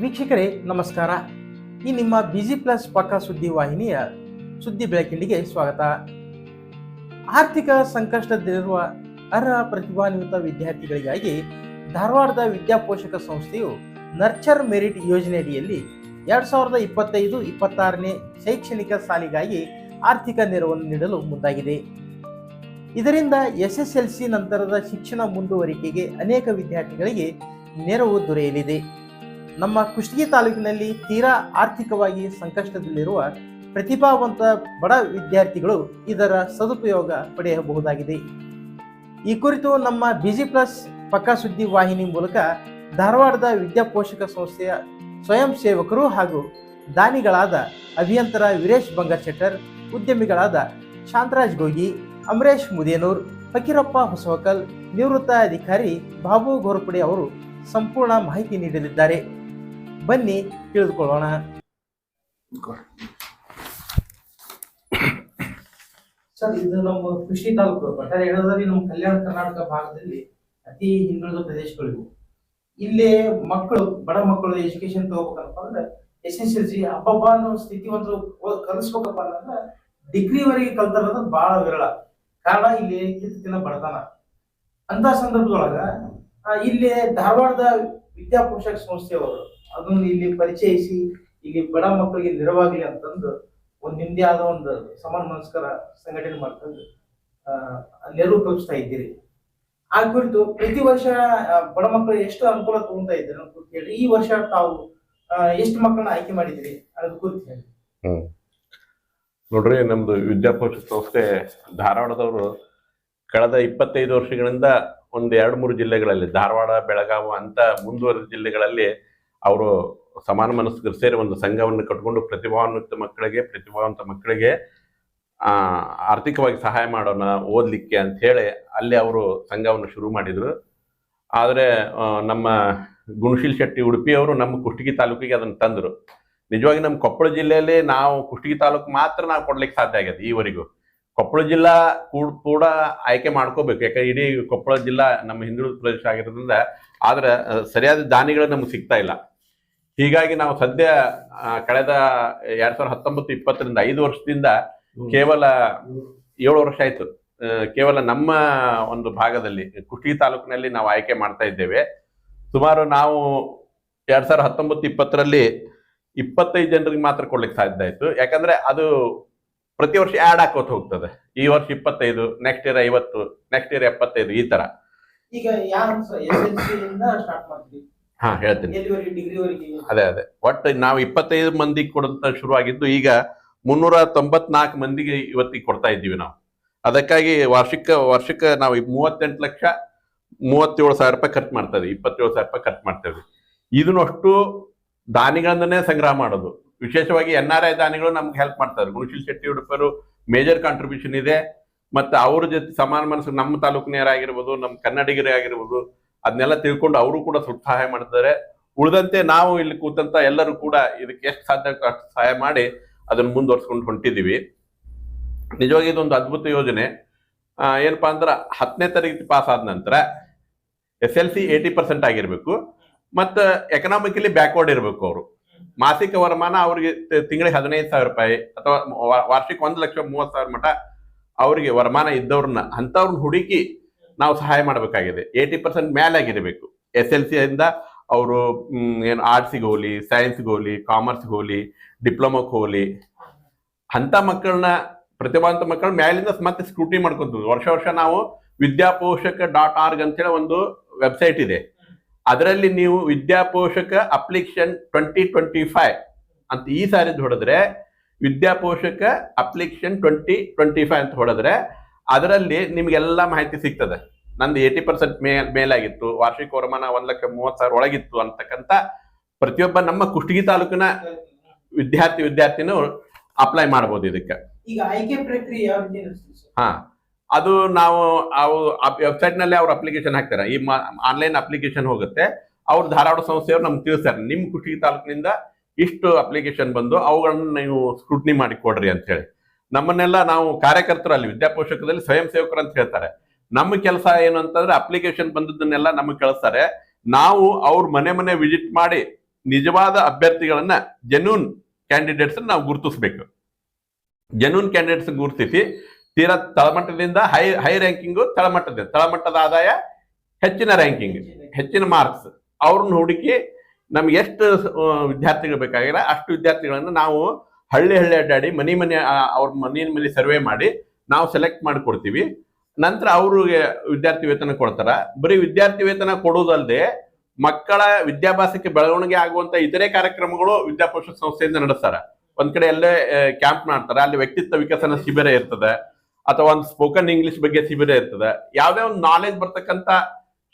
ವೀಕ್ಷಕರೇ, ನಮಸ್ಕಾರ. ಈ ನಿಮ್ಮ ಬಿಜಿ ಪ್ಲಸ್ ಪಕ್ಕ ಸುದ್ದಿ ವಾಹಿನಿಯ ಸುದ್ದಿ ಬೆಳಕಿಂಡಿಗೆ ಸ್ವಾಗತ. ಆರ್ಥಿಕ ಸಂಕಷ್ಟದಲ್ಲಿರುವ ಅರ್ಹ ಪ್ರತಿಭಾನ್ವಿತ ವಿದ್ಯಾರ್ಥಿಗಳಿಗಾಗಿ ಧಾರವಾಡದ ವಿದ್ಯಾಪೋಷಕ ಸಂಸ್ಥೆಯು ನರ್ಚರ್ ಮೆರಿಟ್ ಯೋಜನೆಯಡಿಯಲ್ಲಿ ಎರಡು ಸಾವಿರದ ಇಪ್ಪತ್ತೈದು, ಇಪ್ಪತ್ತಾರನೇ ಶೈಕ್ಷಣಿಕ ಸಾಲಿಗಾಗಿ ಆರ್ಥಿಕ ನೆರವನ್ನು ನೀಡಲು ಮುಂದಾಗಿದೆ. ಇದರಿಂದ ಎಸ್ ಎಸ್ ಎಲ್ ಸಿ ನಂತರದ ಶಿಕ್ಷಣ ಮುಂದುವರಿಕೆಗೆ ಅನೇಕ ವಿದ್ಯಾರ್ಥಿಗಳಿಗೆ ನೆರವು ದೊರೆಯಲಿದೆ. ನಮ್ಮ ಕುಷ್ಟಗಿ ತಾಲೂಕಿನಲ್ಲಿ ತೀರಾ ಆರ್ಥಿಕವಾಗಿ ಸಂಕಷ್ಟದಲ್ಲಿರುವ ಪ್ರತಿಭಾವಂತ ಬಡ ವಿದ್ಯಾರ್ಥಿಗಳು ಇದರ ಸದುಪಯೋಗ ಪಡೆಯಬಹುದಾಗಿದೆ. ಈ ಕುರಿತು ನಮ್ಮ ಬಿಜಿ ಪ್ಲಸ್ ಪಕ್ಕಾ ಸುದ್ದಿ ವಾಹಿನಿ ಮೂಲಕ ಧಾರವಾಡದ ವಿದ್ಯಾಪೋಷಕ ಸಂಸ್ಥೆಯ ಸ್ವಯಂ ಸೇವಕರು ಹಾಗೂ ದಾನಿಗಳಾದ ಅಭಿಯಂತರ ವೀರೇಶ್ ಬಂಗಶೆಟ್ಟರ್ ಉದ್ಯಮಿಗಳಾದ ಶಾಂತರಾಜ್ ಗೋಗಿ, ಅಮರೇಶ್ ಮುದೇನೂರ್, ಫಕೀರಪ್ಪ ಹೊಸವಕಲ್, ನಿವೃತ್ತ ಅಧಿಕಾರಿ ಬಾಬು ಗೋರ್ಪಡೆ ಅವರು ಸಂಪೂರ್ಣ ಮಾಹಿತಿ ನೀಡಲಿದ್ದಾರೆ. ಬನ್ನಿ, ತಿಳಿದುಕೊಳ್ಳೋಣ. ಸರ್, ಇದು ನಮ್ಮ ಕೃಷಿ ತಾಲೂಕು ಒಟ್ಟಾರೆ ಹೇಳೋದ್ರಲ್ಲಿ ನಮ್ಮ ಕಲ್ಯಾಣ ಕರ್ನಾಟಕ ಭಾಗದಲ್ಲಿ ಅತಿ ಹಿಂದುಳಿದ ಪ್ರದೇಶಗಳಿವು. ಇಲ್ಲಿ ಮಕ್ಕಳು, ಬಡ ಮಕ್ಕಳು ಎಜುಕೇಶನ್ ತಗೋಬೇಕಪ್ಪ ಅಂದ್ರೆ ಎಸ್ ಎಸ್ ಎಲ್ ಸಿ ಹಬ್ಬಬ್ಬ ಅನ್ನೋ ಸ್ಥಿತಿವಂತರು ಓದ್- ಕಲಿಸ್ಬೇಕಪ್ಪ ಅಂತಂದ್ರೆ ಡಿಗ್ರಿವರೆಗೆ ಕಲ್ತಾರದು ಬಹಳ ವಿರಳ. ಕಾರಣ ಇಲ್ಲಿ ಕಿತ್ತಿನ ಬಡತನ. ಅಂತ ಸಂದರ್ಭದೊಳಗ ಇಲ್ಲಿ ಧಾರವಾಡದ ವಿದ್ಯಾಪೋಷಕ ಸಂಸ್ಥೆಯವರು ಅದನ್ನು ಇಲ್ಲಿ ಪರಿಚಯಿಸಿ ಇಲ್ಲಿ ಬಡ ಮಕ್ಕಳಿಗೆ ನೆರವಾಗಲಿ ಅಂತಂದು ಒಂದು ನಿಮ್ದೇ ಆದ ಒಂದು ಸಮಾನ ಮನಸ್ಕರ ಸಂಘಟನೆ ಮಾಡ್ಕೊಂಡು ನೆರವು ಕಲ್ಪಿಸ್ತಾ ಇದ್ದೀರಿ. ಆ ಕುರಿತು ಪ್ರತಿ ವರ್ಷ ಬಡ ಮಕ್ಕಳು ಎಷ್ಟು ಅನುಕೂಲ ತಗೊಂತಾ ಇದ್ದಾರೆ ಅಂತ ಕುರಿತು ಹೇಳಿ. ಈ ವರ್ಷ ತಾವು ಎಷ್ಟು ಮಕ್ಕಳನ್ನ ಆಯ್ಕೆ ಮಾಡಿದ್ರಿ ಅನ್ನೋದು ಕುರಿತು ಹೇಳಿ. ನೋಡ್ರಿ, ನಮ್ದು ವಿದ್ಯಾಪೋಷಕ ಸಂಸ್ಥೆ ಧಾರವಾಡದವರು ಕಳೆದ ಇಪ್ಪತ್ತೈದು ವರ್ಷಗಳಿಂದ ಒಂದು ಎರಡು ಮೂರು ಜಿಲ್ಲೆಗಳಲ್ಲಿ, ಧಾರವಾಡ, ಬೆಳಗಾವಿ ಅಂತ ಮುಂದುವರೆದ ಜಿಲ್ಲೆಗಳಲ್ಲಿ ಅವರು ಸಮಾನ ಮನಸ್ಕರು ಸೇರಿ ಒಂದು ಸಂಘವನ್ನು ಕಟ್ಕೊಂಡು ಪ್ರತಿಭಾನ್ವಿತ ಮಕ್ಕಳಿಗೆ, ಪ್ರತಿಭಾವಂತ ಮಕ್ಕಳಿಗೆ ಆರ್ಥಿಕವಾಗಿ ಸಹಾಯ ಮಾಡೋಣ, ಓದಲಿಕ್ಕೆ ಅಂತ ಹೇಳಿ ಅಲ್ಲಿ ಅವರು ಸಂಘವನ್ನು ಶುರು ಮಾಡಿದರು. ಆದರೆ ನಮ್ಮ ಗುಣಶೀಲ್ ಶೆಟ್ಟಿ ಉಡುಪಿಯವರು ನಮ್ಮ ಕುಷ್ಟಗಿ ತಾಲೂಕಿಗೆ ಅದನ್ನು ತಂದರು. ನಿಜವಾಗಿ ನಮ್ಮ ಕೊಪ್ಪಳ ಜಿಲ್ಲೆಯಲ್ಲಿ ನಾವು ಕುಷ್ಟಗಿ ತಾಲೂಕು ಮಾತ್ರ ನಾವು ಕೊಡ್ಲಿಕ್ಕೆ ಸಾಧ್ಯ ಆಗ್ಯದ ಈವರೆಗೂ. ಕೊಪ್ಪಳ ಜಿಲ್ಲಾ ಕೂಡ ಕೂಡ ಆಯ್ಕೆ ಮಾಡ್ಕೋಬೇಕು. ಯಾಕಂದ್ರೆ ಇಡೀ ಕೊಪ್ಪಳ ಜಿಲ್ಲಾ ನಮ್ಮ ಹಿಂದುಳಿದ ಪ್ರದೇಶ ಆಗಿರೋದ್ರಿಂದ, ಆದ್ರೆ ಸರಿಯಾದ ದಾನಿಗಳು ನಮ್ಗೆ ಸಿಗ್ತಾ ಇಲ್ಲ. ಹೀಗಾಗಿ ನಾವು ಸದ್ಯ ಕಳೆದ ಎರಡ್ ಸಾವಿರದ ಹತ್ತೊಂಬತ್ತು ಇಪ್ಪತ್ತರಿಂದ ಐದು ವರ್ಷದಿಂದ ಕೇವಲ ಏಳು ವರ್ಷ ಆಯ್ತು. ಕೇವಲ ನಮ್ಮ ಒಂದು ಭಾಗದಲ್ಲಿ ಕುಷ್ಟಗಿ ತಾಲೂಕಿನಲ್ಲಿ ನಾವು ಆಯ್ಕೆ ಮಾಡ್ತಾ ಇದ್ದೇವೆ. ಸುಮಾರು ನಾವು ಎರಡ್ ಸಾವಿರದ ಹತ್ತೊಂಬತ್ತು ಇಪ್ಪತ್ತರಲ್ಲಿ ಇಪ್ಪತ್ತೈದು ಜನರಿಗೆ ಮಾತ್ರ ಕೊಡ್ಲಿಕ್ಕೆ ಸಾಧ್ಯ ಆಯ್ತು. ಯಾಕಂದ್ರೆ ಅದು ಪ್ರತಿ ವರ್ಷ ಆ್ಯಡ್ ಹಾಕೋತ ಹೋಗ್ತದೆ. ಈ ವರ್ಷ ಇಪ್ಪತ್ತೈದು ನೆಕ್ಸ್ಟ್ ಇಯರ್ ಐವತ್ತು ನೆಕ್ಸ್ಟ್ ಇಯರ್ ಎಪ್ಪತ್ತೈದು ಈ ತರ. ಈಗ ಹಾ ಹೇಳ್ತೀನಿ. ಅದೇ ಅದೇ. ಒಟ್ಟು ನಾವು ಇಪ್ಪತ್ತೈದು ಮಂದಿಗೆ ಕೊಡಂತ ಶುರುವಾಗಿದ್ದು ಈಗ ಮುನ್ನೂರ ತೊಂಬತ್ನಾಲ್ಕು ಮಂದಿಗೆ ಇವತ್ತಿಗೆ ಕೊಡ್ತಾ ಇದ್ದೀವಿ ನಾವು. ಅದಕ್ಕಾಗಿ ವಾರ್ಷಿಕ ವಾರ್ಷಿಕ ನಾವು ಮೂವತ್ತೆಂಟು ಲಕ್ಷ ಮೂವತ್ತೇಳು ಸಾವಿರ ರೂಪಾಯಿ ಖರ್ಚು ಮಾಡ್ತಾ ಇದ್ದೀವಿ ಇಪ್ಪತ್ತೇಳು ಸಾವಿರ ರೂಪಾಯಿ ಖರ್ಚು ಮಾಡ್ತಾ ಇದ್ವಿ. ಇದನ್ನಷ್ಟು ದಾನಿಗಳನ್ನೇ ಸಂಗ್ರಹ ಮಾಡೋದು. ವಿಶೇಷವಾಗಿ ಎನ್ ಆರ್ ಐ ದಾನಿಗಳು ನಮ್ಗೆ ಹೆಲ್ಪ್ ಮಾಡ್ತಾರೆ ಗುಣಶೀಲ್ ಶೆಟ್ಟಿ ಉಡುಪರು ಮೇಜರ್ ಕಾಂಟ್ರಿಬ್ಯೂಷನ್ ಇದೆ. ಮತ್ತೆ ಅವ್ರ ಜೊತೆ ಸಮಾನ ಮನಸ್ಸು ನಮ್ಮ ತಾಲೂಕಿನವರಾಗಿರ್ಬೋದು ನಮ್ಮ ಕನ್ನಡಿಗರೇ ಆಗಿರ್ಬೋದು ಅದನ್ನೆಲ್ಲ ತಿಳ್ಕೊಂಡು ಅವರು ಕೂಡ ಸ್ವಲ್ಪ ಸಹಾಯ ಮಾಡ್ತಾರೆ ಉಳಿದಂತೆ ನಾವು ಇಲ್ಲಿ ಕೂತಂತ ಎಲ್ಲರೂ ಕೂಡ ಇದಕ್ಕೆ ಎಷ್ಟು ಸಾಧ್ಯ ಸಹಾಯ ಮಾಡಿ ಅದನ್ನು ಮುಂದುವರ್ಸ್ಕೊಂಡು ಹೊಂಟಿದ್ದೀವಿ. ನಿಜವಾಗಿ ಇದೊಂದು ಅದ್ಭುತ ಯೋಜನೆ. ಏನಪ್ಪಾ ಅಂದ್ರೆ ಹತ್ತನೇ ತರಗತಿ ಪಾಸ್ ಆದ ನಂತರ S L C eighty percent ಆಗಿರ್ಬೇಕು. ಮತ್ತು ಎಕನಾಮಿಕಲಿ ಬ್ಯಾಕ್ವರ್ಡ್ ಇರಬೇಕು ಅವರು. ಮಾಸಿಕ ವರಮಾನ ಅವರಿಗೆ ತಿಂಗಳಿಗೆ ಹದಿನೈದು ಸಾವಿರ ರೂಪಾಯಿ ಅಥವಾ ವಾರ್ಷಿಕ ಒಂದು ಲಕ್ಷ ಮೂವತ್ತು ಸಾವಿರ ಮಟ ಅವರಿಗೆ ವರಮಾನ ಇದ್ದವ್ರನ್ನ, ಅಂಥವ್ರನ್ನ ಹುಡುಕಿ ನಾವು ಸಹಾಯ ಮಾಡಬೇಕಾಗಿದೆ. ಏಯ್ಟಿ ಪರ್ಸೆಂಟ್ ಮೇಲಾಗಿರಬೇಕು ಎಸ್ ಎಲ್ ಸಿಯಿಂದ ಅವರು ಏನು ಆರ್ಟ್ಸಿಗೆ ಹೋಗಲಿ, ಸೈನ್ಸ್ಗೆ ಹೋಗಲಿ, ಕಾಮರ್ಸ್ಗೆ ಹೋಗಲಿ, ಡಿಪ್ಲೊಮಾಕ್ಕೆ ಹೋಗಲಿ, ಅಂಥ ಮಕ್ಕಳನ್ನ, ಪ್ರತಿಭಾವಂತ ಮಕ್ಕಳ ಮ್ಯಾಲಿಂದ ಮತ್ತೆ ಸ್ಕ್ರೂಟಿ ಮಾಡ್ಕೊಂತೀವಿ ವರ್ಷ ವರ್ಷ ನಾವು ವಿದ್ಯಾಪೋಷಕ ಡಾಟ್ ಆರ್ಗ್ ಅಂತೇಳಿ ಒಂದು ವೆಬ್ಸೈಟ್ ಇದೆ. ಅದರಲ್ಲಿ ನೀವು Vidyaposhak application twenty twenty five ಅಂತ ಈ ಸಾರಿ ಹೊಡೆದ್ರೆ, Vidyaposhak application twenty twenty five ಅಂತ ಹೊಡೆದ್ರೆ, ಅದರಲ್ಲಿ ನಿಮಗೆಲ್ಲ ಮಾಹಿತಿ ಸಿಗ್ತದೆ. ನಂದು ಏಯ್ಟಿ ಪರ್ಸೆಂಟ್ ಮೇಲ್ ಮೇಲಾಗಿತ್ತು. ವಾರ್ಷಿಕ ವರಮಾನ ಒಂದ್ ಲಕ್ಷ ಮೂವತ್ತು ಸಾವಿರ ಒಳಗಿತ್ತು ಅಂತಕ್ಕಂತ ಪ್ರತಿಯೊಬ್ಬ ನಮ್ಮ ಕುಷ್ಟಗಿ ತಾಲೂಕಿನ ವಿದ್ಯಾರ್ಥಿ ವಿದ್ಯಾರ್ಥಿನೂ ಅಪ್ಲೈ ಮಾಡಬಹುದು ಇದಕ್ಕೆ. ಹಾ ಅದು ನಾವು ಅವು ವೆಬ್ಸೈಟ್ನಲ್ಲಿ ಅವ್ರ ಅಪ್ಲಿಕೇಶನ್ ಹಾಕ್ತಾರೆ. ಈ ಆನ್ಲೈನ್ ಅಪ್ಲಿಕೇಶನ್ ಹೋಗುತ್ತೆ. ಅವ್ರ ಧಾರವಾಡ ಸಂಸ್ಥೆಯವರು ನಮ್ಗೆ ತಿಳಿಸ್ತಾರೆ. ನಿಮ್ ಕುಷ್ಟಗಿ ತಾಲೂಕಿನಿಂದ ಇಷ್ಟು ಅಪ್ಲಿಕೇಶನ್ ಬಂದು ಅವುಗಳನ್ನ ನೀವು ಸ್ಕ್ರೂಟ್ನಿ ಮಾಡಿ ಕೊಡ್ರಿ ಅಂತ ಹೇಳಿ. ನಮ್ಮನ್ನೆಲ್ಲ ನಾವು ಕಾರ್ಯಕರ್ತರಲ್ಲಿ ವಿದ್ಯಾಪೋಷಕದಲ್ಲಿ ಸ್ವಯಂ ಸೇವಕರು ಅಂತ ಹೇಳ್ತಾರೆ. ನಮ್ಮ ಕೆಲಸ ಏನು ಅಂತಂದ್ರೆ ಅಪ್ಲಿಕೇಶನ್ ಬಂದದ್ದನ್ನೆಲ್ಲ ನಮಗೆ ಕಳಿಸ್ತಾರೆ. ನಾವು ಅವ್ರ ಮನೆ ಮನೆ ವಿಸಿಟ್ ಮಾಡಿ ನಿಜವಾದ ಅಭ್ಯರ್ಥಿಗಳನ್ನ ಜೆನ್ಯೂನ್ ಕ್ಯಾಂಡಿಡೇಟ್ಸ್ ನಾವು ಗುರುತಿಸ್ಬೇಕು. ಜೆನ್ಯೂನ್ ಕ್ಯಾಂಡಿಡೇಟ್ಸ್ ಗುರುತಿಸಿ ತೀರಾ ತಳಮಟ್ಟದಿಂದ ಹೈ ಹೈ ರ್ಯಾಂಕಿಂಗು ತಳಮಟ್ಟದ ತಳಮಟ್ಟದ ಆದಾಯ ಹೆಚ್ಚಿನ ರ್ಯಾಂಕಿಂಗ್ ಹೆಚ್ಚಿನ ಮಾರ್ಕ್ಸ್ ಅವ್ರನ್ನ ಹುಡುಕಿ ನಮ್ಗೆ ಎಷ್ಟು ವಿದ್ಯಾರ್ಥಿಗಳು ಬೇಕಾಗಿಲ್ಲ ಅಷ್ಟು ವಿದ್ಯಾರ್ಥಿಗಳನ್ನ ನಾವು ಹಳ್ಳಿ ಹಳ್ಳಿ ಅಡ್ಡಾಡಿ ಮನೆ ಮನೆ ಅವ್ರ ಮನೆಯ ಮೇಲೆ ಸರ್ವೆ ಮಾಡಿ ನಾವು ಸೆಲೆಕ್ಟ್ ಮಾಡಿ ಕೊಡ್ತೀವಿ ನಂತರ ಅವ್ರಿಗೆ ವಿದ್ಯಾರ್ಥಿ ವೇತನ ಕೊಡ್ತಾರ. ಬರೀ ವಿದ್ಯಾರ್ಥಿ ವೇತನ ಕೊಡೋದಲ್ಲದೆ ಮಕ್ಕಳ ವಿದ್ಯಾಭ್ಯಾಸಕ್ಕೆ ಬೆಳವಣಿಗೆ ಆಗುವಂತ ಇತರೆ ಕಾರ್ಯಕ್ರಮಗಳು ವಿದ್ಯಾಪೋಷಕ ಸಂಸ್ಥೆಯಿಂದ ನಡೆಸ್ತಾರ. ಒಂದ್ ಕಡೆ ಅಲ್ಲೇ ಕ್ಯಾಂಪ್ ಮಾಡ್ತಾರ. ಅಲ್ಲಿ ವ್ಯಕ್ತಿತ್ವ ವಿಕಸನ ಶಿಬಿರ ಇರ್ತದೆ. ಅಥವಾ ಒಂದು ಸ್ಪೋಕನ್ ಇಂಗ್ಲಿಷ್ ಬಗ್ಗೆ ಶಿಬಿರ ಇರ್ತದೆ. ಯಾವ್ದೇ ಒಂದು ನಾಲೆಜ್ ಬರ್ತಕ್ಕಂತ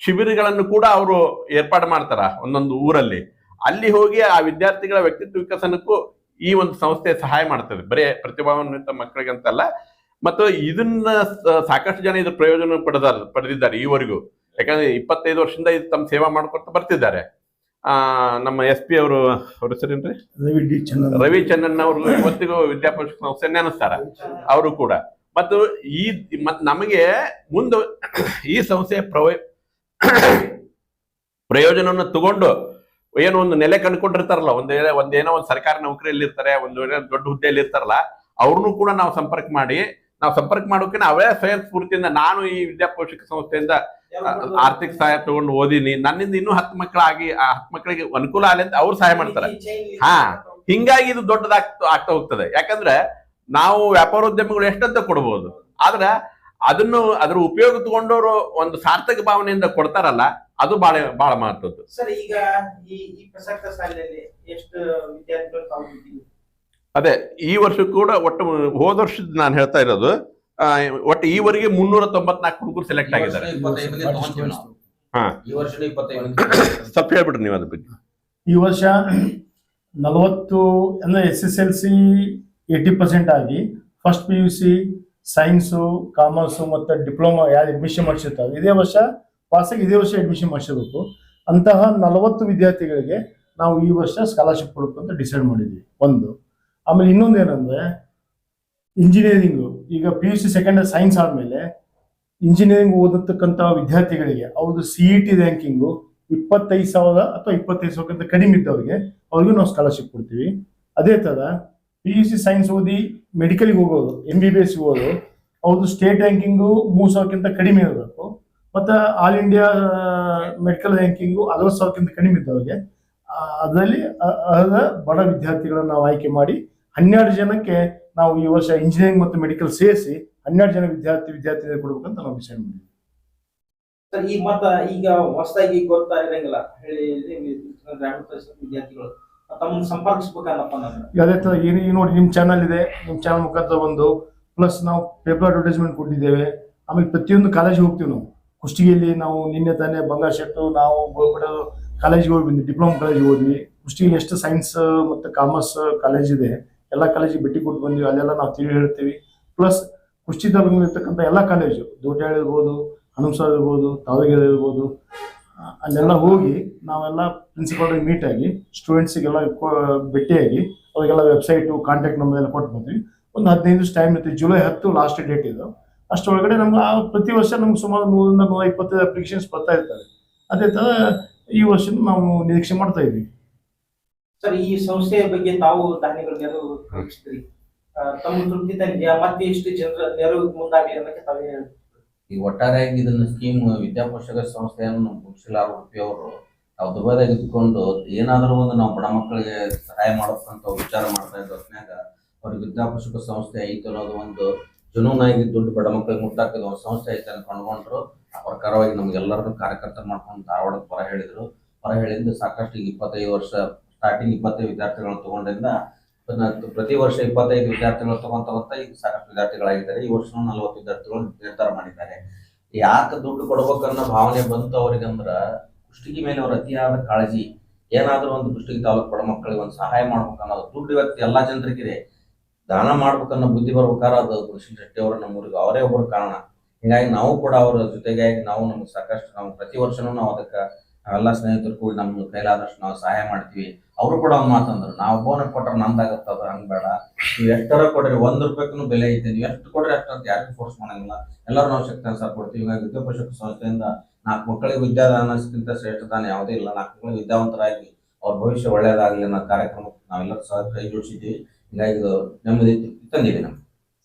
ಶಿಬಿರಗಳನ್ನು ಕೂಡ ಅವರು ಏರ್ಪಾಡು ಮಾಡ್ತಾರ ಒಂದೊಂದು ಊರಲ್ಲಿ. ಅಲ್ಲಿ ಹೋಗಿ ಆ ವಿದ್ಯಾರ್ಥಿಗಳ ವ್ಯಕ್ತಿತ್ವ ವಿಕಸನಕ್ಕೂ ಈ ಒಂದು ಸಂಸ್ಥೆ ಸಹಾಯ ಮಾಡ್ತದೆ. ಬರೀ ಪ್ರತಿಭಾನ್ವಿತ ಮಕ್ಕಳಿಗಂತಲ್ಲ ಮತ್ತು ಇದನ್ನ ಸಾಕಷ್ಟು ಜನ ಇದ್ರ ಪ್ರಯೋಜನ ಪಡೆದ ಪಡೆದಿದ್ದಾರೆ ಈವರೆಗೂ. ಯಾಕಂದ್ರೆ ಇಪ್ಪತ್ತೈದು ವರ್ಷದಿಂದ ಇದು ತಮ್ಮ ಸೇವಾ ಮಾಡ್ಕೊತ ಬರ್ತಿದ್ದಾರೆ. ಆ ನಮ್ಮ ಎಸ್ ಪಿ ಅವರು ಅವ್ರ ಹೆಸರೇನ್ರಿ? ರವಿ ಚಂದನ್. ರವಿ ಚಂದನ್ ಅವರು ಇವತ್ತಿಗೂ ವಿದ್ಯಾಪರಿಷತ್ ಸಂಸ್ಥೆ ನೆನೆಸ್ತಾರ ಅವರು ಕೂಡ. ಮತ್ತು ಈ ಮತ್ ನಮಗೆ ಮುಂದೆ ಈ ಸಂಸ್ಥೆಯ ಪ್ರವೇ ಪ್ರಯೋಜನವನ್ನು ತಗೊಂಡು ಏನೋ ಒಂದು ನೆಲೆ ಕಂಡುಕೊಂಡಿರ್ತಾರಲ್ಲ ಒಂದು ಒಂದೇನೋ ಒಂದು ಸರ್ಕಾರಿ ನೌಕರಿಯಲ್ಲಿ ಇರ್ತಾರೆ ಒಂದು ದೊಡ್ಡ ಹುದ್ದೆಯಲ್ಲಿ ಇರ್ತಾರಲ್ಲ ಅವ್ರನ್ನೂ ಕೂಡ ನಾವು ಸಂಪರ್ಕ ಮಾಡಿ ನಾವು ಸಂಪರ್ಕ ಮಾಡೋಕೆ ಅವೇ ಸ್ವಯಂ ಸ್ಫೂರ್ತಿಯಿಂದ ನಾನು ಈ ವಿದ್ಯಾಪೋಷಕ ಸಂಸ್ಥೆಯಿಂದ ಆರ್ಥಿಕ ಸಹಾಯ ತಗೊಂಡು ಓದಿನಿ. ನನ್ನಿಂದ ಇನ್ನೂ ಹತ್ತು ಮಕ್ಕಳಾಗಿ ಆ ಹತ್ತು ಮಕ್ಕಳಿಗೆ ಅನುಕೂಲ ಆಗಲಿ ಅಂತ ಅವ್ರು ಸಹಾಯ ಮಾಡ್ತಾರೆ. ಹಾ. ಹಿಂಗಾಗಿ ಇದು ದೊಡ್ಡದಾಗ್ತಾ ಆಗ್ತಾ ಹೋಗ್ತದೆ. ಯಾಕಂದ್ರೆ ನಾವು ವ್ಯಾಪಾರೋದ್ಯಮಿಗಳು ಎಷ್ಟಂತ ಕೊಡ್ಬೋದು. ಆದ್ರೆ ಅದನ್ನು ಅದ್ರ ಉಪಯೋಗ ತಗೊಂಡವರು ಒಂದು ಸಾರ್ಥಕ ಭಾವನೆಯಿಂದ ಕೊಡ್ತಾರಲ್ಲ ಅದು ಬಹಳ ಬಹಳ ಮಹತ್ವದ್ದು. ಸರ್ ಈಗ ಈ ಪ್ರಸಕ್ತ ಸಾಲಿನಲ್ಲಿ ಎಷ್ಟು ವಿದ್ಯಾರ್ಥಿಗಳು? ಅದೇ ಈ ವರ್ಷ ಕೂಡ ಒಟ್ಟು ಹೋದ ವರ್ಷದ ನಾನು ಹೇಳ್ತಾ ಇರೋದು ಆ, ಒಟ್ಟು ಈವರೆಗೆ ಮುನ್ನೂರ ತೊಂಬತ್ನಾಲ್ಕು ಹುಡುಗರು ಸೆಲೆಕ್ಟ್ ಆಗಿದ್ದಾರೆ. ಹಾ. ಸ್ವಲ್ಪ ಹೇಳ್ಬಿಡ್ರಿ ನೀವು ಅದ್ರ ಬಗ್ಗೆ. ಈ ವರ್ಷ ನಲವತ್ತು ಅಂದ್ರೆ S S L C eighty percent ಆಗಿ first P U C science commerce ಮತ್ತು ಡಿಪ್ಲೊಮಾ ಯಾರು ಅಡ್ಮಿಷನ್ ಮಾಡಿಸಿರ್ತಾರೆ ಇದೇ ವರ್ಷ ಪಾಸಾಗಿ ಇದೇ ವರ್ಷ ಅಡ್ಮಿಷನ್ ಮಾಡಿಸಬೇಕು ಅಂತಹ ನಲವತ್ತು ವಿದ್ಯಾರ್ಥಿಗಳಿಗೆ ನಾವು ಈ ವರ್ಷ ಸ್ಕಾಲರ್ಶಿಪ್ ಕೊಡಬೇಕು ಅಂತ ಡಿಸೈಡ್ ಮಾಡಿದ್ವಿ ಒಂದು. ಆಮೇಲೆ ಇನ್ನೊಂದು ಏನಂದ್ರೆ ಇಂಜಿನಿಯರಿಂಗು ಈಗ P U C second science ಆದಮೇಲೆ ಇಂಜಿನಿಯರಿಂಗ್ ಓದತಕ್ಕಂಥ ವಿದ್ಯಾರ್ಥಿಗಳಿಗೆ ಅವ್ರದ್ದು ಸಿ ಇ ಟಿ ರ್ಯಾಂಕಿಂಗು ಇಪ್ಪತ್ತೈದು ಸಾವಿರ ಅಥವಾ ಇಪ್ಪತ್ತೈದು ಸಾವಿರಕ್ಕಿಂತ ಕಡಿಮೆ ಇದ್ದವ್ರಿಗೆ ಅವ್ರಿಗೂ ನಾವು ಸ್ಕಾಲರ್ಶಿಪ್ ಕೊಡ್ತೀವಿ. ಅದೇ ಥರ ಪಿ ಯು ಸಿ ಸೈನ್ಸ್ ಓದಿ ಮೆಡಿಕಲ್ಗೆ ಹೋಗೋದು ಎಂ ಬಿ ಬಿ ಎಸ್ ಹೋಗೋದು ಅವ್ರದ್ದು ಸ್ಟೇಟ್ ರ್ಯಾಂಕಿಂಗು ಮೂರು ಸಾವಿರಕ್ಕಿಂತ ಕಡಿಮೆ ಇರಬೇಕು. ಮತ್ತು ಆಲ್ ಇಂಡಿಯಾ ಮೆಡಿಕಲ್ ರ್ಯಾಂಕಿಂಗು ಅರವತ್ತು ಸಾವಿರಕ್ಕಿಂತ ಕಡಿಮೆ ಇದ್ದವ್ರಿಗೆ ಅದರಲ್ಲಿ ಅದ ಅರ್ಹ ಬಡ ವಿದ್ಯಾರ್ಥಿಗಳನ್ನು ನಾವು ಆಯ್ಕೆ ಮಾಡಿ ಹನ್ನೆರಡು ಜನಕ್ಕೆ ನಾವು ಈ ವರ್ಷ ಇಂಜಿನಿಯರಿಂಗ್ ಮತ್ತು ಮೆಡಿಕಲ್ ಸೇರಿಸಿ ಹನ್ನೆರಡು ಜನ ವಿದ್ಯಾರ್ಥಿ ವಿದ್ಯಾರ್ಥಿಗಳಿಗೆ ಕೊಡ್ಬೇಕಂತ ನಾವು ಡಿಸೈಡ್ ಮಾಡಿದ್ವಿ ಸರ್ ಈಗ ಮತ್ತ ಈಗ ಹೊಸದಾಗಿ ಗೊತ್ತಾ ಇರಂಗಿಲ್ಲ. ಹಳ್ಳಿಯಲ್ಲಿ ಗ್ರಾಮೀಣ ವಿದ್ಯಾರ್ಥಿಗಳು. ತಮ್ಮನ್ನು ನಾನು ಅದೇ ಥರ ಏನು ನೋಡಿ ನಿಮ್ಮ ಚಾನಲ್ ಇದೆ. ನಿಮ್ಮ ಚಾನಲ್ ಮುಖಾಂತರ ಒಂದು ಪ್ಲಸ್ ನಾವು ಪೇಪರ್ ಅಡ್ವರ್ಟೈಸ್ಮೆಂಟ್ ಕೊಟ್ಟಿದ್ದೇವೆ. ಆಮೇಲೆ ಪ್ರತಿಯೊಂದು ಕಾಲೇಜಿಗೆ ಹೋಗ್ತೀವಿ ನಾವು. ಕುಷ್ಟಗಿಯಲ್ಲಿ ನಾವು ನಿನ್ನೆ ತಾನೇ ಬಂಗಾರ ಶೆಟ್ಟು ನಾವು ಗೋಲ್ಪಡೋದು ಕಾಲೇಜಿಗೆ ಹೋಗಿ ಬಂದ್ವಿ ಡಿಪ್ಲೊಮಾ ಕಾಲೇಜಿಗೆ ಹೋದ್ವಿ. ಕುಷ್ಟಿಲಿ ಎಷ್ಟು ಸೈನ್ಸ್ ಮತ್ತು ಕಾಮರ್ಸ್ ಕಾಲೇಜ್ ಇದೆ. ಎಲ್ಲ ಕಾಲೇಜಿಗೆ ಭೇಟಿ ಕೊಟ್ಟು ಬಂದ್ವಿ. ಅಲ್ಲೆಲ್ಲ ನಾವು ತಿಳಿ ಹೇಳ್ತೀವಿ. ಪ್ಲಸ್ ಕುಷ್ಟಿ ತಾಲೂಕಿನಲ್ಲಿರ್ತಕ್ಕಂಥ ಎಲ್ಲ ಕಾಲೇಜು ದೋಟ್ಯಾಳ ಇರ್ಬೋದು ಹನುಮಸಾರ್ ಇರ್ಬೋದು ತಾವಗೆರೆ ಇರ್ಬೋದು. ಅಲ್ಲೆಲ್ಲ ಹೋಗಿ ನಾವೆಲ್ಲ ಪ್ರಿನ್ಸಿಪಾಲ್ ಮೀಟ್ ಆಗಿ ಸ್ಟೂಡೆಂಟ್ಸಿಗೆಲ್ಲ ಭೇಟಿಯಾಗಿ ಅವರಿಗೆಲ್ಲ ವೆಬ್ಸೈಟು ಕಾಂಟ್ಯಾಕ್ಟ್ ನಂಬರ್ ಎಲ್ಲ ಕೊಟ್ಟು ಬಂದ್ವಿ. ಒಂದು ಹದಿನೈದು ದಿವಸ ಟೈಮ್ ಇರುತ್ತೆ ಜುಲೈ ಹತ್ತು ಲಾಸ್ಟ್ ಡೇಟ್ ಇದು. ಅಷ್ಟರೊಳಗಡೆ ನಮ್ಗೆ ಪ್ರತಿ ವರ್ಷ ನಮ್ಗೆ ಸುಮಾರು ನೂರಿಂದ ನೂರ ಇಪ್ಪತ್ತೈದು ಅಪ್ಲಿಕೇಶನ್ಸ್ ಬರ್ತಾ ಇರ್ತವೆ. ಅದೇ ಥರ ಈ ವರ್ಷ ನಾವು ನಿರೀಕ್ಷೆ ಮಾಡ್ತಾ ಇದ್ವಿ. ಸರ್ ಈ ಸಂಸ್ಥೆಯ ಬಗ್ಗೆ ತಾವು ದಾನಿಗಳು ನೆರವು ತಮ್ಮ ತೃಪ್ತಿ ತಂದಿದ್ಯಾ ಮತ್ತೆ ಎಷ್ಟು ಜನರ ನೆರವು ಮುಂದಾಗಲಿ ಅನ್ನಕ್ಕೆ ತಾವೇ ಹೇಳಿ ಈ ಒಟ್ಟಾರೆಯಾಗಿ ಇದನ್ನ ಸ್ಕೀಮ್ ವಿದ್ಯಾಪೋಷಕ ಸಂಸ್ಥೆಯನ್ನು ಮುಗಿಸಲಾರ ಉಪಯೋಗರು ಉಡುಪಿ ಅವರು ನಾವು ದುಬೈದಾಗ ಇದ್ಕೊಂಡು ಏನಾದರೂ ಒಂದು ನಾವು ಬಡ ಮಕ್ಕಳಿಗೆ ಸಹಾಯ ಮಾಡೋಕ್ಕಂತ ವಿಚಾರ ಮಾಡ್ತಾ ಇದ್ದ ಹೊತ್ನ್ಯಾಗ ಅವ್ರಿಗೆ ವಿದ್ಯಾಪೋಷಕ ಸಂಸ್ಥೆ ಐತೆ ಅನ್ನೋದು ಒಂದು ಜುನೂನಾಗಿ ದುಡ್ಡು ಬಡ ಮಕ್ಕಳಿಗೆ ಮುಟ್ಟಾಕಿದ ಒಂದು ಸಂಸ್ಥೆ ಐತೆ ಅಂತ ಕೊಂಡ್ಕೊಂಡ್ರು ಪ್ರಕಾರವಾಗಿ ನಮ್ಗೆಲ್ಲರನ್ನು ಕಾರ್ಯಕರ್ತರು ಮಾಡ್ಕೊಂಡು ಧಾರವಾಡಕ್ಕೆ ಹೊರ ಹೇಳಿದ್ರು. ಹೊರ ಹೇಳಿದ್ದು ಸಾಕಷ್ಟು ಈಗ ಇಪ್ಪತ್ತೈದು ವರ್ಷ ಸ್ಟಾರ್ಟಿಂಗ್ ಇಪ್ಪತ್ತೈದು ವಿದ್ಯಾರ್ಥಿಗಳನ್ನು ತಗೊಂಡಿಂದ ಪ್ರತಿ ವರ್ಷ ಇಪ್ಪತ್ತೈದು ವಿದ್ಯಾರ್ಥಿಗಳು ತಗೊಂತ ಈಗ ಸಾಕಷ್ಟು ವಿದ್ಯಾರ್ಥಿಗಳಾಗಿದ್ದಾರೆ. ಈ ವರ್ಷ ನಲವತ್ತು ವಿದ್ಯಾರ್ಥಿಗಳು ನಿರ್ಧಾರ ಮಾಡಿದ್ದಾರೆ. ಯಾಕೆ ದುಡ್ಡು ಕೊಡ್ಬೇಕನ್ನೋ ಭಾವನೆ ಬಂತು ಅವ್ರಿಗೆ ಅಂದ್ರೆ ಕುಷ್ಟಿಗೆ ಮೇಲೆ ಅವ್ರ ಅತಿಯಾದ ಕಾಳಜಿ, ಏನಾದರೂ ಒಂದು ಕುಷ್ಟಗಿ ತಾಲೂಕು ಬಡ ಮಕ್ಕಳಿಗೆ ಒಂದು ಸಹಾಯ ಮಾಡ್ಬೇಕನ್ನೋದು. ದುಡ್ಡು ಇವತ್ತು ಎಲ್ಲಾ ಜನರಿಗಿದೆ. ದಾನ ಮಾಡ್ಬೇಕನ್ನೋ ಬುದ್ಧಿ ಬರ್ಬೇಕಾದ್ರೆ ಅದು ಕೃಷ್ಣ ಶೆಟ್ಟಿ ಅವರು ನಮ್ಮೂರಿಗೆ ಅವರೇ ಒಬ್ಬರು ಕಾರಣ. ಹೀಗಾಗಿ ನಾವು ಕೂಡ ಅವರ ಜೊತೆಗೆ ನಾವು ನಮ್ಗೆ ಸಾಕಷ್ಟು ನಾವು ಪ್ರತಿ ವರ್ಷನೂ ನಾವು ಅದಕ್ಕೆ ಎಲ್ಲ ಸ್ನೇಹಿತರು ಕೂಡಿ ನಮ್ಮ ಕೈಲಾದಷ್ಟು ನಾವು ಸಹಾಯ ಮಾಡ್ತೀವಿ. ಅವರು ಕೂಡ ಒಂದು ಮಾತಂದ್ರು ನಾವು ಬೋನಸ್ ಕೊಟ್ರೆ ನಂದಾಗತ್ತ ಅದು, ಹಂಗ್ ಬೇಡ. ನೀವು ಎಷ್ಟರ ಕೊಡ್ರಿ, ಒಂದ್ ರೂಪಾಯಿಗೂ ಬೆಲೆ ಐತೆ, ನೀವು ಎಷ್ಟು ಕೊಡ್ರಿ ಅಷ್ಟು ಯಾರಿಗೂ ಫೋರ್ಸ್ ಮಾಡಂಗಿಲ್ಲ. ಎಲ್ಲರೂ ನಾವು ಶಕ್ತಿ ಅನುಸಾರ ಕೊಡ್ತೀವಿ. ಹೀಗಾಗಿ ವಿದ್ಯಾಪೋಷಕ ಸಂಸ್ಥೆಯಿಂದ ನಾಲ್ಕು ಮಕ್ಕಳಿಗೆ ವಿದ್ಯಾದಾನಕ್ಕಿಂತ ಶ್ರೇಷ್ಠ ದಾನ ಯಾವುದೇ ಇಲ್ಲ. ನಾಲ್ಕು ಮಕ್ಕಳಿಗೆ ವಿದ್ಯಾವಂತರಾಗಿ ಅವ್ರ ಭವಿಷ್ಯ ಒಳ್ಳೆಯದಾಗಲಿ ಅನ್ನೋ ಕಾರ್ಯಕ್ರಮಕ್ಕೆ ನಾವೆಲ್ಲರೂ ಸಹ ಕೈ ಜೋಡಿಸಿದ್ದೀವಿ. ಹಿಂಗಾಗಿ ಇದು ನೆಮ್ಮದಿ ತಂದಿದೆ ನಮ್ಗೆ.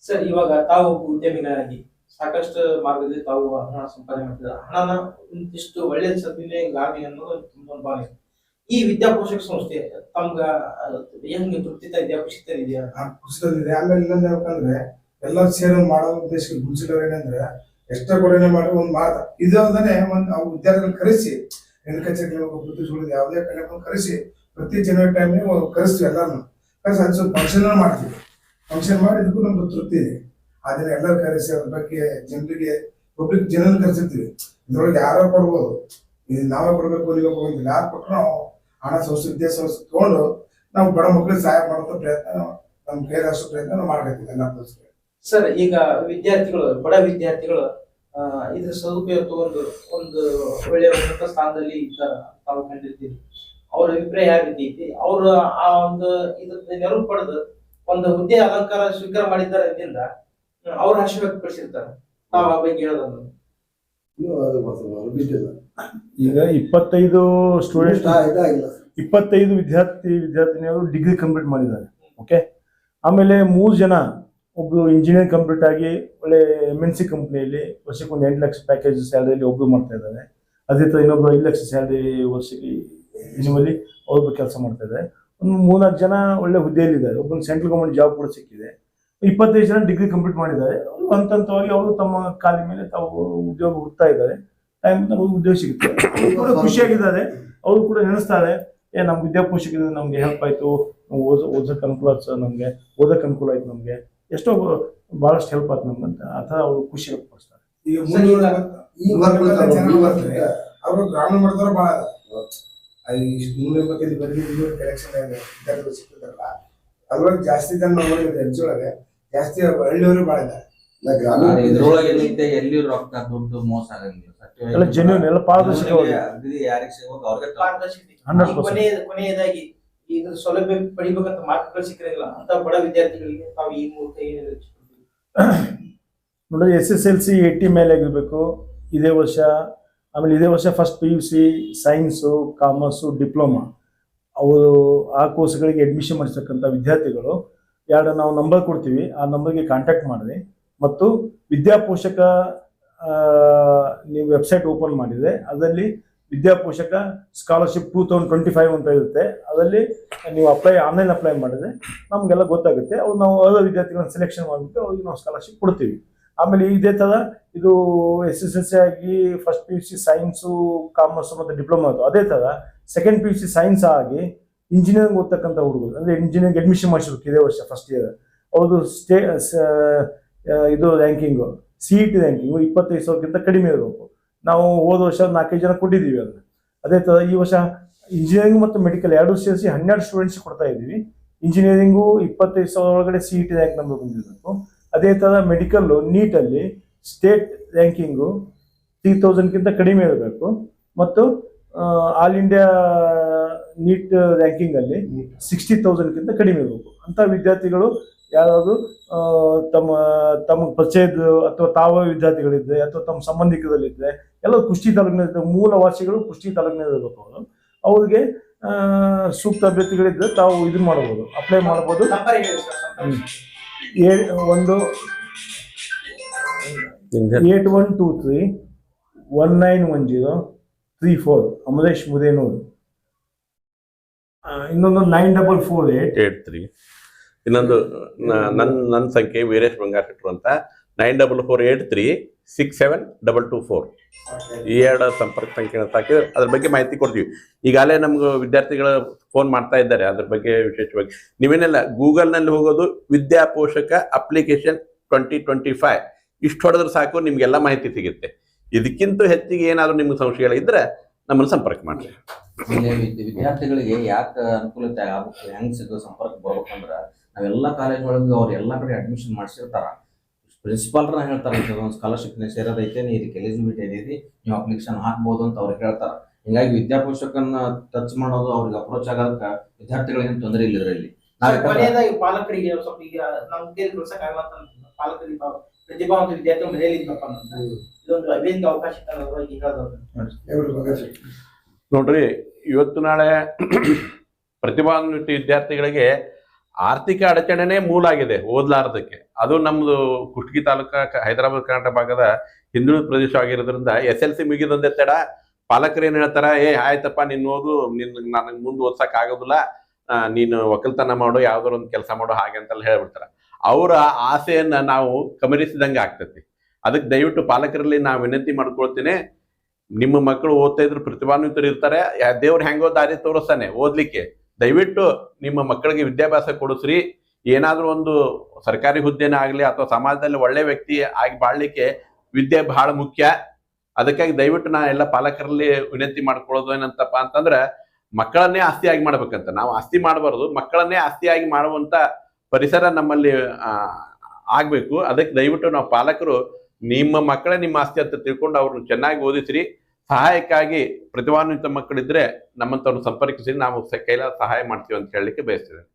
ಸರ್, ಇವಾಗ ತಾವು ಉದ್ಯಮಿಗಳಾಗಿ ಸಾಕಷ್ಟು ಮಾರ್ಗದಲ್ಲಿ ತಾವು ಹಣ ಸಂಪಾದನೆ ಮಾಡ್ತಿದ್ದಾರೆ. ಹಣನ ಇಂತಿಷ್ಟು ಒಳ್ಳೆ ಸದ್ವಿನಿಯೋಗ ಲಾಭಿ ಅನ್ನೋದು ತುಂಬ ಭಾವನೆ ಈ ವಿದ್ಯಾಪೋಷಕ ಸಂಸ್ಥೆ ತಮ್ಗ ಹೆಂಗೆ ತೃಪ್ತಿ ಇದೆಯಾ ಕುಸಿತ ಇದೆಯಾ? ಇದೆ. ಆಮೇಲೆ ಇನ್ನೊಂದು ಹೇಳ್ಬೇಕಂದ್ರೆ ಎಲ್ಲ ಸೇರಿ ಮಾಡೋ ಉದ್ದೇಶ ಗುರುಸಿಲ್ಲ ಏನಂದ್ರೆ ಎಷ್ಟ ಕೊಡನೆ ಮಾಡಿ ಒಂದು ಮಾತ ಇದು ಅಂತಾನೆ ಒಂದು ಅವ್ರ ವಿದ್ಯಾರ್ಥಿಗಳು ಕರೆಸಿ, ಹೆಣ್ಣು ಕಚೇರಿ ಬುದ್ಧಿಗಳು ಯಾವುದೇ ಕಡೆ ಕರೆಸಿ, ಪ್ರತಿ ಜನವರಿ ಟೈಮ್ ಕರೆಸ್ತೀವಿ ಎಲ್ಲಾರನ್ನು ಕರೆಸಿ ಅದು ಫಂಕ್ಷನ್ ಮಾಡ್ತೀವಿ. ಫಂಕ್ಷನ್ ಮಾಡಿ, ಇದಕ್ಕೂ ನಮ್ಗೆ ತೃಪ್ತಿ ಇದೆ. ಅದನ್ನ ಎಲ್ಲರೂ ಕರೆಸಿ ಅದ್ರ ಬಗ್ಗೆ ಜನರಿಗೆ ಪಬ್ಲಿಕ್ ಜನನ ಕರೆಸಿರ್ತೀವಿ. ಇದ್ರೊಳಗೆ ಯಾರೋ ಕೊಡ್ಬೋದು. ನಾವೇ ಕೊಡ್ಬೇಕು, ನೀವೇ ಕೊಡೋದಿಲ್ಲ ಯಾರು ಕೊಟ್ಟರು ನಾವು ಹಣ ಸಂಸ್ಥೆ ವಿದ್ಯಾಸಂಸ್ಥೆ ತಗೊಂಡು ನಾವು ಬಡ ಮಕ್ಕಳಿಗೆ ಸಹಾಯ ಮಾಡುವಂತ ಪ್ರಯತ್ನ ನಮ್ಮ ಕೈಲಾದಷ್ಟು ಪ್ರಯತ್ನ ನಾವು ನಮ್ಮ ಸರ್, ಈಗ ವಿದ್ಯಾರ್ಥಿಗಳು, ಬಡ ವಿದ್ಯಾರ್ಥಿಗಳು ಇದ್ರ ಸದುಪಯೋಗ ತಗೊಂಡು ಒಂದು ಒಳ್ಳೆಯ ಉನ್ನತ ಸ್ಥಾನದಲ್ಲಿ ಇದ್ದಾರೆ ತಾವು ಕಂಡಿರ್ತೀರಿ ಅವ್ರ ಅಭಿಪ್ರಾಯ ಯಾವ ರೀತಿ ಐತಿ ಅವರು ಆ ಒಂದು ಇದ್ರ ನೆರವು ಪಡೆದು ಒಂದು ಹುದ್ದೆ ಅಲಂಕಾರ ಸ್ವೀಕಾರ ಮಾಡಿದ್ದಾರೆ ಇದರಿಂದ ಅವ್ರ ಹರ್ಷ ವ್ಯಕ್ತಪಡಿಸಿರ್ತಾರೆ ನಾವು ಆ ಬಗ್ಗೆ ಹೇಳೋದನ್ನು. ಈಗ ಇಪ್ಪತ್ತೈದು ಸ್ಟೂಡೆಂಟ್ ಇಪ್ಪತ್ತೈದು ವಿದ್ಯಾರ್ಥಿ ವಿದ್ಯಾರ್ಥಿನಿಯರು ಡಿಗ್ರಿ ಕಂಪ್ಲೀಟ್ ಮಾಡಿದ್ದಾರೆ ಓಕೆ ಆಮೇಲೆ ಮೂರು ಜನ ಒಬ್ರು ಇಂಜಿನಿಯರ್ ಕಂಪ್ಲೀಟ್ ಆಗಿ ಒಳ್ಳೆ ಎಂ ಎನ್ ಸಿ ಕಂಪ್ನಿಯಲ್ಲಿ ವರ್ಷಕ್ಕೆ ಒಂದು ಎಂಟು ಲಕ್ಷ ಪ್ಯಾಕೇಜ್ ಸ್ಯಾಲರಿಯಲ್ಲಿ ಒಬ್ರು ಮಾಡ್ತಾ ಇದ್ದಾರೆ. ಅದೇ ಥರ ಇನ್ನೊಬ್ರು ಐದು ಲಕ್ಷ ಸ್ಯಾಲರಿ ವರ್ಷಕ್ಕೆ ಇನ್ವಲ್ಲಿ ಒಬ್ಬರು ಕೆಲಸ ಮಾಡ್ತಾ ಇದ್ದಾರೆ. ಒಂದು ಮೂರ್ನಾಲ್ಕು ಜನ ಒಳ್ಳೆ ಹುದ್ದೆಯಲ್ಲಿದ್ದಾರೆ. ಒಬ್ಬನ ಸೆಂಟ್ರಲ್ ಗೌರ್ಮೆಂಟ್ ಜಾಬ್ ಕೂಡ ಸಿಕ್ಕಿದೆ. ಇಪ್ಪತ್ತೈದು ಜನ ಡಿಗ್ರಿ ಕಂಪ್ಲೀಟ್ ಮಾಡಿದ್ದಾರೆ. ಅವರು ಹಂತ ಹಂತವಾಗಿ ಅವರು ತಮ್ಮ ಕಾಲಿನ ಮೇಲೆ ತಾವು ಉದ್ಯೋಗ ಹುಡ್ತಾ ಇದ್ದಾರೆ. ಟೈಮ್ ನಮಗೆ ಉದ್ಯೋಗ ಸಿಗುತ್ತೆ. ಅವ್ರು ಕೂಡ ಖುಷಿಯಾಗಿದ್ದಾರೆ. ಅವರು ಕೂಡ ನೆನೆಸ್ತಾರೆ. ಏ ನಮ್ಮ ವಿದ್ಯಾಪೋಷಕರಿಂದ ನಮ್ಗೆ ಹೆಲ್ಪ್ ಆಯ್ತು. ಓದ್ ಓದಕ್ಕೆ ಅನುಕೂಲ ಆಯ್ತು ಸರ್ ನಮಗೆ. ಓದಕ್ಕೆ ಅನುಕೂಲ ಆಯ್ತು ನಮ್ಗೆ. ಎಷ್ಟೋ ಬಹಳಷ್ಟು ಹೆಲ್ಪ್ ಆಯ್ತು ನಮ್ಗೆ ಅಂತ ಆ ಥರ ಅವರು ಖುಷಿ ವ್ಯಕ್ತಪಡಿಸ್ತಾರೆ. ಅವರು ಗ್ರಾಮ ಬಹಳ ಇಷ್ಟು ನೂರ ಎಂಬತ್ತೈದು ಬರೀ ಎಲೆಕ್ಷನ್ ಸಿಗ್ತದಲ್ಲ ಅದ್ರೊಳಗೆ ಜಾಸ್ತಿ ಜನ ನೋಡಿದ್ರೆ ಹೆಜ್ಜೊಳಗೆ ಜಾಸ್ತಿ ಹಳ್ಳಿಯವರು ಭಾಳ ಇದ್ದಾರೆ ಇದ್ರೊಳಗೆ ಏನೈತೆ ಎಲ್ಲಿ ರೊಕ್ಕ ದುಡ್ಡು ಮೋಸ ಆಗಂಗಿಲ್ಲ ಎಲ್ಲ ಜೆನ್ಯೂನ್ ಎಲ್ಲ ಪಾರದರ್ಶಕವಾಗಿ. ಅಗದಿ ಯಾರಿಗೆ ಸಿಗ್ಬೇಕು ಅವ್ರಿಗೆ. ಪಾರದರ್ಶಕತೆ. 100%. ಈ ಕೊನೆಯ ಕೊನೆಯದಾಗಿ ಈಗ ಸೌಲಭ್ಯ ಪಡಿಬೇಕಂತ ಮಾರ್ಗಗಳು ಸಿಕ್ಕಿರಲಿಲ್ಲ ಅಂತ ಬಡ ವಿದ್ಯಾರ್ಥಿಗಳಿಗೆ ತಾವು ಈ ಮೂಲಕ ಏನು? ನೋಡಿದ್ರೆ S S L C eighty ಮೇಲೆ ಆಗಿರ್ಬೇಕು ಇದೇ ವರ್ಷ ಆಮೇಲೆ ಇದೇ ವರ್ಷ first P U C science commerce diploma ಅವರು ಆ ಕೋರ್ಸ್ಗಳಿಗೆ ಅಡ್ಮಿಷನ್ ಮಾಡಿಸ್ತಕ್ಕಂಥ ವಿದ್ಯಾರ್ಥಿಗಳು ಎರಡು ನಾವು ನಂಬರ್ ಕೊಡ್ತೀವಿ. ಆ ನಂಬರ್ಗೆ ಕಾಂಟ್ಯಾಕ್ಟ್ ಮಾಡಿರಿ. ಮತ್ತು ವಿದ್ಯಾಪೋಷಕ ನೀವು ವೆಬ್ಸೈಟ್ ಓಪನ್ ಮಾಡಿದರೆ ಅದರಲ್ಲಿ Vidyaposhak scholarship two thousand twenty five ಅಂತ ಇರುತ್ತೆ. ಅದರಲ್ಲಿ ನೀವು ಅಪ್ಲೈ ಆನ್ಲೈನ್ ಅಪ್ಲೈ ಮಾಡಿದ್ರೆ ನಮಗೆಲ್ಲ ಗೊತ್ತಾಗುತ್ತೆ. ಅವ್ರು ನಾವು ಅರ್ಹ ವಿದ್ಯಾರ್ಥಿಗಳನ್ನ ಸೆಲೆಕ್ಷನ್ ಮಾಡಿಬಿಟ್ಟು ಅವ್ರಿಗೆ ನಾವು ಸ್ಕಾಲರ್ಶಿಪ್ ಕೊಡ್ತೀವಿ. ಆಮೇಲೆ ಇದೇ ಥರ ಇದು ಎಸ್ ಎಸ್ ಎಲ್ ಸಿ ಆಗಿ first P U C science commerce ಮತ್ತು ಡಿಪ್ಲೊಮಾ ಅದು. ಅದೇ ಥರ second P U C science ಆಗಿ ಇಂಜಿನಿಯರಿಂಗ್ ಓದ್ತಕ್ಕಂಥ ಹುಡುಗರು, ಅಂದರೆ ಇಂಜಿನಿಯರಿಂಗ್ ಅಡ್ಮಿಷನ್ ಮಾಡಿಸ್ಬೇಕು ಇದೇ ವರ್ಷ ಫಸ್ಟ್ ಇಯರ್ ಅವ್ರದ್ದು ಸ್ಟೇ ಇದು ranking C E T ranking ಇಪ್ಪತ್ತೈದು ಸಾವಿರಕ್ಕಿಂತ ಕಡಿಮೆ ಇರಬೇಕು. ನಾವು ಹೋದ ವರ್ಷ ನಾಲ್ಕೈದು ಜನ ಕೊಟ್ಟಿದ್ದೀವಿ ಅದನ್ನು. ಅದೇ ಥರ ಈ ವರ್ಷ ಇಂಜಿನಿಯರಿಂಗ್ ಮತ್ತು ಮೆಡಿಕಲ್ ಎರಡು ಸೇರಿಸಿ ಹನ್ನೆರಡು ಸ್ಟೂಡೆಂಟ್ಸ್ ಕೊಡ್ತಾ ಇದ್ದೀವಿ. ಇಂಜಿನಿಯರಿಂಗು ಇಪ್ಪತ್ತೈದು ಸಾವಿರ ಒಳಗಡೆ C E T rank number ಬಂದಿರಬೇಕು. ಅದೇ ಥರ ಮೆಡಿಕಲ್ಲು ನೀಟಲ್ಲಿ ಸ್ಟೇಟ್ ರ್ಯಾಂಕಿಂಗು ತ್ರೀ ತೌಸಂಡ್ಗಿಂತ ಕಡಿಮೆ ಇರಬೇಕು. ಮತ್ತು ಆಲ್ ಇಂಡಿಯಾ ನೀಟ್ ರ್ಯಾಂಕಿಂಗಲ್ಲಿ ಸಿಕ್ಸ್ಟಿ ತೌಸಂಡ್ಗಿಂತ ಕಡಿಮೆ ಇರಬೇಕು ಅಂಥ ವಿದ್ಯಾರ್ಥಿಗಳು ಯಾರಾದರೂ ತಮ್ಮ ತಮ್ಮ ಪರಿಚಯದ ಅಥವಾ ತಾವ ವಿದ್ಯಾರ್ಥಿಗಳಿದ್ರೆ ಅಥವಾ ತಮ್ಮ ಸಂಬಂಧಿಕರಲ್ಲಿದ್ದರೆ ಎಲ್ಲ ಕುಷ್ಟಿ ತಾಲೂಕಿನ ಮೂಲವಾಸಿಗಳು ಕುಷ್ಟಿ ತಾಲೂಕಿನ ಇರಬೇಕು ಅವರು. ಅವ್ರಿಗೆ ಸೂಕ್ತ ಅಭ್ಯರ್ಥಿಗಳಿದ್ರೆ ತಾವು ಇದು ಮಾಡ್ಬೋದು ಅಪ್ಲೈ ಮಾಡ್ಬೋದು. ಏ ಒಂದು eight one two three one nine one zero three four Amaresh Mudenur. ಇನ್ನೊಂದು nine double four eight eight three ಇನ್ನೊಂದು ನನ್ನ ನನ್ನ ಸಂಖ್ಯೆ ವೀರೇಶ್ ಬಂಗಾರ ಶೆಟ್ರು ಅಂತ. Nine double four eight three six seven double two four ಈ ಎರಡು ಸಂಪರ್ಕ ಸಂಖ್ಯೆ ಹಾಕಿದ್ರೆ ಅದ್ರ ಬಗ್ಗೆ ಮಾಹಿತಿ ಕೊಡ್ತೀವಿ. ಈಗಾಗಲೇ ನಮ್ಗೆ ವಿದ್ಯಾರ್ಥಿಗಳು ಫೋನ್ ಮಾಡ್ತಾ ಇದ್ದಾರೆ. ಅದ್ರ ಬಗ್ಗೆ ವಿಶೇಷವಾಗಿ ನೀವೇನೆಲ್ಲ ಗೂಗಲ್ನಲ್ಲಿ ಹೋಗೋದು Vidyaposhak application twenty twenty five ಇಷ್ಟು ಹೊಡೆದ್ರೆ ಸಾಕು, ನಿಮಗೆಲ್ಲ ಮಾಹಿತಿ ಸಿಗುತ್ತೆ. ಇದಕ್ಕಿಂತ ಹೆಚ್ಚಿಗೆ ಏನಾದರೂ ನಿಮ್ಗೆ ಸಂಶಯಗಳಿದ್ರೆ ನಮ್ಮನ್ನು ಸಂಪರ್ಕ ಮಾಡ್ರಿ. ವಿದ್ಯಾರ್ಥಿಗಳಿಗೆ ಯಾಕೆ ಅನುಕೂಲತೆ ಆಗ್ಬೇಕು ಹೆಂಗ್ ಸಿಗೋ ಸಂಪರ್ಕ ಬರ್ಬೇಕಂದ್ರ ನಾವೆಲ್ಲ ಕಾಲೇಜ್ ಒಳಗೆ ಅವ್ರು ಎಲ್ಲ ಕಡೆ ಅಡ್ಮಿಷನ್ ಮಾಡಿಸಿರ್ತಾರ. ಪ್ರಿನ್ಸಿಪಾಲ್ರನ್ನ ಹೇಳ್ತಾರೆ ಒಂದು ಸ್ಕಾಲರ್ಶಿಪ್ ಸೇರೋದೈತೆ ನೀವು ಇದಕ್ಕೆ ಎಲಿಜಿಬಿಲಿಟಿ ಏನಿದೆ ನೀವು ಅಪ್ಲಿಕೇಶನ್ ಹಾಕ್ಬೋದು ಅಂತ ಅವ್ರು ಹೇಳ್ತಾರ. ಹಿಂಗಾಗಿ ವಿದ್ಯಾಪೋಷಕನ್ನ ಟಚ್ ಮಾಡೋದು ಅವ್ರಿಗೆ ಅಪ್ರೋಚ್ ಆಗೋದಕ್ಕ ವಿದ್ಯಾರ್ಥಿಗಳಿಗೆ ತೊಂದರೆ ಇಲ್ಲ ಇದರಲ್ಲಿ. ಪಾಲಕರಿಗೆ ಸ್ವಲ್ಪ ಈಗ ನಮ್ಗೆ ಪಾಲಕರಿಗೆ ಪ್ರತಿಭಾವಂತ ವಿದ್ಯಾರ್ಥಿಗಳು ಮನೆಯಲ್ಲಿ ಇದ್ದಪ್ಪ ಅಂತ ಇದೊಂದು ಅಭಿವೃದ್ಧಿ ಅವಕಾಶ ಹೇಳೋದು. ನೋಡ್ರಿ ಇವತ್ತು ನಾಳೆ ಪ್ರತಿಭಾನ್ವಿತ ವಿದ್ಯಾರ್ಥಿಗಳಿಗೆ ಆರ್ಥಿಕ ಅಡಚಣೆನೇ ಮೂಲ ಆಗಿದೆ ಓದ್ಲಾರದಕ್ಕೆ. ಅದು ನಮ್ದು ಕುಷ್ಟಗಿ ತಾಲೂಕ ಹೈದರಾಬಾದ್ ಕರ್ನಾಟಕ ಭಾಗದ ಹಿಂದುಳಿದ ಪ್ರದೇಶ ಆಗಿರೋದ್ರಿಂದ ಎಸ್ ಎಲ್ ಸಿ ಮುಗಿದಂದೆ ತಡ ಪಾಲಕರು ಏನು ಹೇಳ್ತಾರ ಏ ಆಯ್ತಪ್ಪ ನಿನ್ನ ಓದು ನಿನ್ ನನಗೆ ಮುಂದೆ ಓದ್ಸಕ್ ಆಗೋದಿಲ್ಲ. ನೀನು ಒಕ್ಕಲ್ತನ ಮಾಡು ಯಾವ್ದಾರ ಒಂದು ಕೆಲಸ ಮಾಡು ಹಾಗೆ ಅಂತೆಲ್ಲ ಹೇಳ್ಬಿಡ್ತಾರ. ಅವರ ಆಸೆಯನ್ನ ನಾವು ಕಮರಿಸಿದಂಗೆ ಆಗ್ತತಿ. ಅದಕ್ಕೆ ದಯವಿಟ್ಟು ಪಾಲಕರಲ್ಲಿ ನಾವು ವಿನಂತಿ ಮಾಡ್ಕೊಳ್ತೇನೆ. ನಿಮ್ಮ ಮಕ್ಕಳು ಓದ್ತಾ ಇದ್ರು ಪ್ರತಿಭಾನ್ವಿತರು ಇರ್ತಾರೆ. ದೇವ್ರು ಹೆಂಗೋ ದಾರಿ ತೋರಿಸ್ತಾನೆ ಓದ್ಲಿಕ್ಕೆ. ದಯವಿಟ್ಟು ನಿಮ್ಮ ಮಕ್ಕಳಿಗೆ ವಿದ್ಯಾಭ್ಯಾಸ ಕೊಡಿಸ್ರಿ. ಏನಾದರೂ ಒಂದು ಸರ್ಕಾರಿ ಹುದ್ದೆನೇ ಆಗಲಿ ಅಥವಾ ಸಮಾಜದಲ್ಲಿ ಒಳ್ಳೆ ವ್ಯಕ್ತಿ ಆಗಿ ಬಾಳ್ಲಿಕ್ಕೆ ವಿದ್ಯೆ ಬಹಳ ಮುಖ್ಯ. ಅದಕ್ಕಾಗಿ ದಯವಿಟ್ಟು ನಾ ಎಲ್ಲ ಪಾಲಕರಲ್ಲಿ ವಿನಂತಿ ಮಾಡ್ಕೊಳ್ಳೋದು ಏನಂತಪ್ಪ ಅಂತಂದ್ರೆ ಮಕ್ಕಳನ್ನೇ ಆಸ್ತಿಯಾಗಿ ಮಾಡ್ಬೇಕಂತ. ನಾವು ಆಸ್ತಿ ಮಾಡಬಾರ್ದು. ಮಕ್ಕಳನ್ನೇ ಆಸ್ತಿಯಾಗಿ ಮಾಡುವಂತ ಪರಿಸರ ನಮ್ಮಲ್ಲಿ ಆಗಬೇಕು. ಅದಕ್ಕೆ ದಯವಿಟ್ಟು ನಾವು ಪಾಲಕರು, ನಿಮ್ಮ ಮಕ್ಕಳೇ ನಿಮ್ಮ ಆಸ್ತಿ ಅಂತ ತಿಳ್ಕೊಂಡು ಅವ್ರನ್ನ ಚೆನ್ನಾಗಿ ಓದಿಸ್ರಿ. ಸಹಾಯಕ್ಕಾಗಿ ಪ್ರತಿಭಾನ್ವಿತ ಮಕ್ಕಳಿದ್ರೆ ನಮ್ಮಂತವ್ರನ್ನ ಸಂಪರ್ಕಿಸಿ ನಾವು ಕೈಲಾದ ಸಹಾಯ ಮಾಡ್ತೀವಿ ಅಂತ ಹೇಳಲಿಕ್ಕೆ ಬಯಸ್ತಿದ್ದೇನೆ.